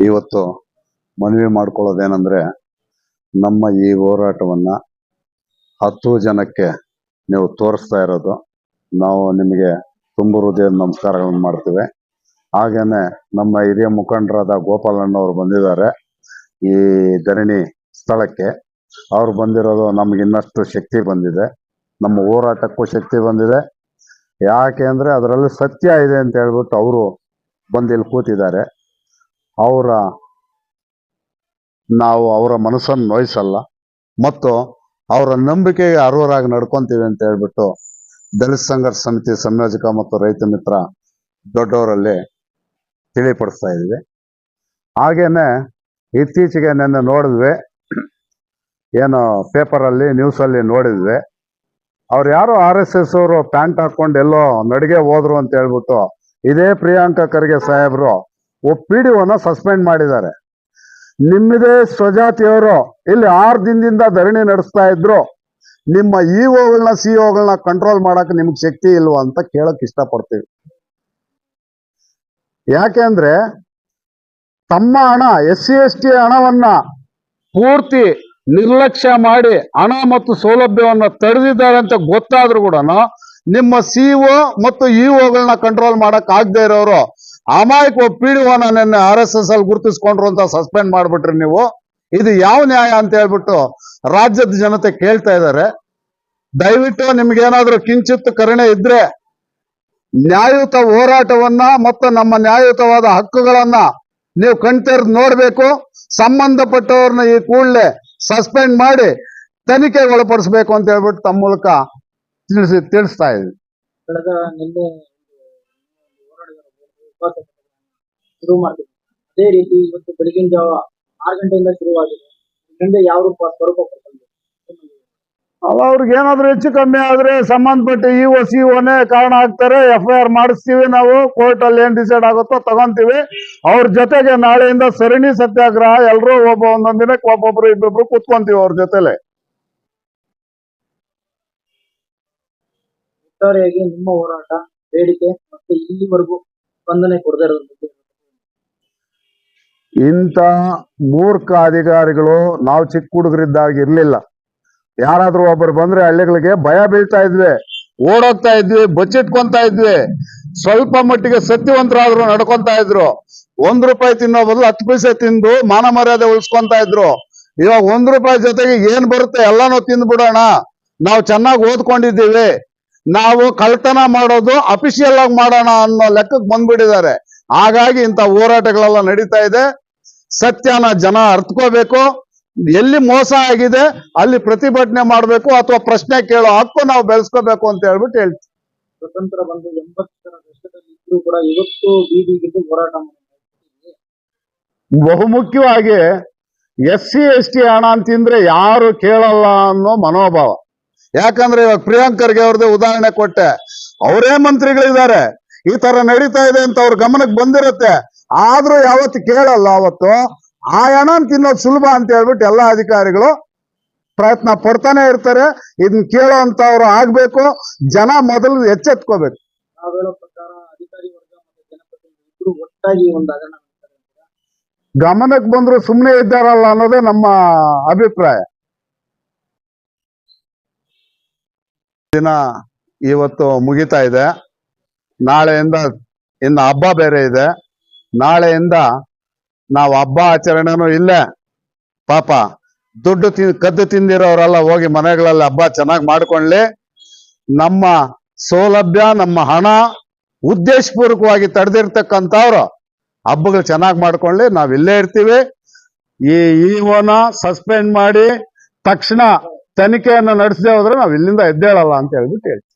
ಇವತ್ತು ಮನವಿ ಮಾಡ್ಕೊಳ್ಳೋದೇನೆಂದರೆ ನಮ್ಮ ಈ ಹೋರಾಟವನ್ನ ಹತ್ತು ಜನಕ್ಕೆ ನೀವು ತೋರಿಸ್ತಾ ಇರೋದು. ನಾವು ನಿಮಗೆ ತುಂಬ ಹೃದಯದ ನಮಸ್ಕಾರಗಳನ್ನು ಮಾಡ್ತೀವಿ. ಹಾಗೇನೆ ನಮ್ಮ ಹಿರಿಯ ಮುಖಂಡರಾದ ಗೋಪಾಲಣ್ಣವರು ಬಂದಿದ್ದಾರೆ ಈ ಧರಣಿ ಸ್ಥಳಕ್ಕೆ. ಅವ್ರು ಬಂದಿರೋದು ನಮ್ಗೆ ಇನ್ನಷ್ಟು ಶಕ್ತಿ ಬಂದಿದೆ. ನಮ್ಮ ಹೋರಾಟಕ್ಕೂ ಶಕ್ತಿ ಬಂದಿದೆ. ಯಾಕೆ ಅಂದ್ರೆ ಅದರಲ್ಲಿ ಸತ್ಯ ಇದೆ ಅಂತ ಹೇಳ್ಬಿಟ್ಟು ಅವರು ಬಂದು ಇಲ್ಲಿ ಕೂತಿದ್ದಾರೆ. ಅವರ ನಾವು ಅವರ ಮನಸ್ಸನ್ನು ನೋಯಿಸಲ್ಲ. ಮತ್ತು ಅವರ ನಂಬಿಕೆಗೆ ಅರ್ಹರಾಗಿ ನಡ್ಕೊಂತೀವಿ ಅಂತ ಹೇಳ್ಬಿಟ್ಟು ದಲಿತ ಸಂಘರ್ಷ ಸಮಿತಿ ಸಂಯೋಜಕ ಮತ್ತು ರೈತ ಮಿತ್ರ ದೊಡ್ಡವರಲ್ಲಿ ತಿಳಿಪಡಿಸ್ತಾ ಇದ್ವಿ ಹಾಗೇನೆ ಇತ್ತೀಚೆಗೆ ನೆನ್ನೆ ನೋಡಿದ್ವಿ. ಏನು ಪೇಪರಲ್ಲಿ, ನ್ಯೂಸಲ್ಲಿ ನೋಡಿದ್ವಿ. ಅವ್ರು ಯಾರು ಆರ್ ಎಸ್ ಎಸ್ ಅವರು ಪ್ಯಾಂಟ್ ಹಾಕೊಂಡು ಎಲ್ಲೋ ನಡಿಗೆ ಹೋದ್ರು ಅಂತ ಹೇಳ್ಬಿಟ್ಟು ಇದೇ ಪ್ರಿಯಾಂಕ ಖರ್ಗೆ ಸಾಹೇಬ್ರು ಪಿ ಡಿ ಸಸ್ಪೆಂಡ್ ಮಾಡಿದ್ದಾರೆ. ನಿಮ್ಮದೇ ಸ್ವಜಾತಿಯವರು ಇಲ್ಲಿ ಆರು ದಿನದಿಂದ ಧರಣಿ ನಡೆಸ್ತಾ ಇದ್ರು. ನಿಮ್ಮ ಇಒಗಳನ್ನ ಸಿಒಗಳನ್ನ ಕಂಟ್ರೋಲ್ ಮಾಡಕ್ ನಿಮ್ಗೆ ಶಕ್ತಿ ಇಲ್ವಾ ಅಂತ ಕೇಳಕ್ ಇಷ್ಟಪಡ್ತೀವಿ. ಯಾಕೆಂದ್ರೆ ತಮ್ಮ ಹಣ, ಎಸ್ ಸಿ ಎಸ್ ಟಿ ಹಣವನ್ನ ಪೂರ್ತಿ ನಿರ್ಲಕ್ಷ್ಯ ಮಾಡಿ ಹಣ ಮತ್ತು ಸೌಲಭ್ಯವನ್ನ ತಡೆದಿದ್ದಾರೆ ಅಂತ ಗೊತ್ತಾದ್ರೂ ಕೂಡ ನಿಮ್ಮ ಸಿಒ ಮತ್ತು ಇಒಗಳನ್ನ ಕಂಟ್ರೋಲ್ ಮಾಡಕ್ ಆಗದೆ ಇರೋರು ಅಮಾಯಕ ಒನ ನಿನ್ನೆ ಆರ್ ಎಸ್ ಎಸ್ ಅಲ್ಲಿ ಗುರುತಿಸ್ಕೊಂಡ್ರು ಅಂತ ಸಸ್ಪೆಂಡ್ ಮಾಡ್ಬಿಟ್ರಿ ನೀವು. ಇದು ಯಾವ ನ್ಯಾಯ ಅಂತ ಹೇಳ್ಬಿಟ್ಟು ರಾಜ್ಯದ ಜನತೆ ಕೇಳ್ತಾ ಇದ್ದಾರೆ. ದಯವಿಟ್ಟು ನಿಮ್ಗೇನಾದ್ರೂ ಕಿಂಚಿತ್ ಕರುಣೆ ಇದ್ರೆ ನ್ಯಾಯಯುತ ಹೋರಾಟವನ್ನ ಮತ್ತು ನಮ್ಮ ನ್ಯಾಯಯುತವಾದ ಹಕ್ಕುಗಳನ್ನ ನೀವು ಕಣ್ತೆರೆದು ನೋಡ್ಬೇಕು. ಸಂಬಂಧಪಟ್ಟವ್ರನ್ನ ಈ ಕೂಡಲೇ ಸಸ್ಪೆಂಡ್ ಮಾಡಿ ತನಿಖೆಗೆ ಒಳಪಡಿಸ್ಬೇಕು ಅಂತ ಹೇಳ್ಬಿಟ್ಟು ತಮ್ಮ ಮೂಲಕ ತಿಳಿಸಿ ತಿಳಿಸ್ತಾ ಇದ್ವಿ. ಶುರು ಮಾಡ್ತೀವಿ. ಅದೇ ರೀತಿ ಇವತ್ತು ಬೆಳಗಿನ ಜಾವ ಆರು ಗಂಟೆಯಿಂದ ಶುರುವಾಗಿದೆ. ಮುಂದೆ ಯಾವ ರೂಪ ಸ್ವರೂಪ ಪಡ್ಕೊಂಡು ಅವ ಅವ್ರಿಗೆ ಏನಾದ್ರು ಹೆಚ್ಚು ಕಮ್ಮಿ ಆದ್ರೆ ಸಂಬಂಧಪಟ್ಟ ಇ ಒ ಸಿ ಒನೇ ಕಾರಣ ಆಗ್ತಾರೆ. ಎಫ್ ಐ ಆರ್ ಮಾಡಿಸ್ತೀವಿ ನಾವು. ಕೋರ್ಟ್ ಅಲ್ಲಿ ಏನ್ ಡಿಸೈಡ್ ಆಗುತ್ತೋ ತಗೊಂತೀವಿ. ಅವ್ರ ಜೊತೆಗೆ ನಾಳೆಯಿಂದ ಸರಣಿ ಸತ್ಯಾಗ್ರಹ. ಎಲ್ಲರೂ ಒಬ್ಬ ಒಂದೊಂದ್ ದಿನಕ್ಕೆ ಒಬ್ಬೊಬ್ರು ಇಬ್ಬೊಬ್ರು ಕೂತ್ಕೊಂತೀವಿ ಅವ್ರ ಜೊತೆಲೆ. ಒಟ್ಟಾರೆಯಾಗಿ ನಿಮ್ಮ ಹೋರಾಟ ಬೇಡಿಕೆ ಮತ್ತೆ ಇಲ್ಲಿವರೆಗೂ ಸ್ಪಂದನೆ ಕೊಡದೇ ಇಂಥ ಮೂರ್ಖ ಅಧಿಕಾರಿಗಳು ನಾವು ಚಿಕ್ಕ ಹುಡುಗರಿದ್ದಾಗ ಇರ್ಲಿಲ್ಲ. ಯಾರಾದ್ರೂ ಒಬ್ಬರು ಬಂದ್ರೆ ಹಳ್ಳಿಗಳಿಗೆ ಭಯ ಬೀಳ್ತಾ ಇದ್ವಿ. ಓಡೋಗ್ತಾ ಇದ್ವಿ, ಬಚ್ಚಿಟ್ಕೊಂತಾ ಇದ್ವಿ. ಸ್ವಲ್ಪ ಮಟ್ಟಿಗೆ ಸತ್ಯವಂತರಾದ್ರು ನಡ್ಕೊಂತಾ ಇದ್ರು. ಒಂದ್ ರೂಪಾಯಿ ತಿನ್ನೋ ಬದಲು ಹತ್ತು ಪೈಸೆ ತಿಂದು ಮಾನ ಮರ್ಯಾದೆ ಉಳಿಸ್ಕೊಂತಾ ಇದ್ರು. ಇವಾಗ ಒಂದ್ ರೂಪಾಯಿ ಜೊತೆಗೆ ಏನ್ ಬರುತ್ತೆ? ಎಲ್ಲಾನು ತಿಂದ್ಬಿಡೋಣ. ನಾವು ಚೆನ್ನಾಗಿ ಓದ್ಕೊಂಡಿದ್ದೀವಿ. ನಾವು ಕಳ್ತನ ಮಾಡೋದು ಅಫಿಷಿಯಲ್ ಆಗಿ ಮಾಡೋಣ ಅನ್ನೋ ಲೆಕ್ಕಕ್ಕೆ ಬಂದ್ಬಿಟ್ಟಿದ್ದಾರೆ. ಹಾಗಾಗಿ ಇಂಥ ಹೋರಾಟಗಳೆಲ್ಲ ನಡೀತಾ ಇದೆ. ಸತ್ಯನ ಜನ ಅರ್ಥಕೋಬೇಕು ಎಲ್ಲಿ ಮೋಸ ಆಗಿದೆ ಅಲ್ಲಿ ಪ್ರತಿಭಟನೆ ಮಾಡಬೇಕು ಅಥವಾ ಪ್ರಶ್ನೆ ಕೇಳೋ ಹಕ್ಕು ನಾವು ಬೆಳೆಸ್ಕೋಬೇಕು ಅಂತ ಹೇಳ್ಬಿಟ್ಟು ಹೇಳ್ತೀವಿ. ಸ್ವತಂತ್ರ ಬಂದು ಎಂಬತ್ತರ ದಶಕದಲ್ಲಿ ಇದ್ರೂ ಕೂಡ ಇವತ್ತು ಬೀದಿಗಿದ್ದು ಹೋರಾಟ. ಬಹುಮುಖ್ಯವಾಗಿ ಎಸ್ ಸಿ ಎಸ್ ಟಿ ಹಣ ಅಂತಿಂದ್ರೆ ಯಾರು ಕೇಳಲ್ಲ ಅನ್ನೋ ಮನೋಭಾವ. ಯಾಕಂದ್ರೆ ಇವಾಗ ಪ್ರಿಯಾಂಕರ್ಗೆ ಅವ್ರದ್ದೇ ಉದಾಹರಣೆ ಕೊಟ್ಟೆ. ಅವರೇ ಮಂತ್ರಿಗಳಿದ್ದಾರೆ. ಈ ತರ ನಡೀತಾ ಇದೆ ಅಂತ ಅವ್ರ ಗಮನಕ್ಕೆ ಬಂದಿರತ್ತೆ. ಆದ್ರೂ ಯಾವತ್ತು ಕೇಳಲ್ಲ ಅವತ್ತು. ಆ ಹಣ ತಿನ್ನೋದು ಸುಲಭ ಅಂತ ಹೇಳ್ಬಿಟ್ಟು ಎಲ್ಲಾ ಅಧಿಕಾರಿಗಳು ಪ್ರಯತ್ನ ಪಡ್ತಾನೆ ಇರ್ತಾರೆ. ಇದನ್ನ ಕೇಳೋ ಅಂತವ್ರು ಆಗ್ಬೇಕು. ಜನ ಮೊದಲು ಎಚ್ಚೆತ್ಕೋಬೇಕು. ಗಮನಕ್ಕೆ ಬಂದ್ರು ಸುಮ್ಮನೆ ಇದ್ದಾರಲ್ಲ ಅನ್ನೋದೇ ನಮ್ಮ ಅಭಿಪ್ರಾಯ. ದಿನ ಇವತ್ತು ಮುಗಿತಾ ಇದೆ. ನಾಳೆಯಿಂದ ಇನ್ನು ಹಬ್ಬ ಬೇರೆ ಇದೆ. ನಾಳೆಯಿಂದ ನಾವು ಹಬ್ಬ ಆಚರಣೆನೂ ಇಲ್ಲೇ. ಪಾಪ ದುಡ್ಡು ತಿ, ಕದ್ದು ತಿಂದಿರೋರೆಲ್ಲ ಹೋಗಿ ಮನೆಗಳಲ್ಲಿ ಹಬ್ಬ ಚೆನ್ನಾಗಿ ಮಾಡ್ಕೊಳ್ಳಿ. ನಮ್ಮ ಸೌಲಭ್ಯ, ನಮ್ಮ ಹಣ ಉದ್ದೇಶಪೂರ್ವಕವಾಗಿ ತಡೆದಿರ್ತಕ್ಕಂಥವ್ರು ಹಬ್ಬಗಳು ಚೆನ್ನಾಗಿ ಮಾಡ್ಕೊಳ್ಳಿ. ನಾವು ಇಲ್ಲೇ ಇರ್ತೀವಿ. ಈ ಇಒನ ಸಸ್ಪೆಂಡ್ ಮಾಡಿ ತಕ್ಷಣ ತನಿಖೆಯನ್ನು ನಡೆಸದೆ ಹೋದ್ರೆ ನಾವು ಇಲ್ಲಿಂದ ಎದ್ದೇಳಲ್ಲ ಅಂತ ಹೇಳ್ಬಿಟ್ಟು ಹೇಳ್ತೀವಿ.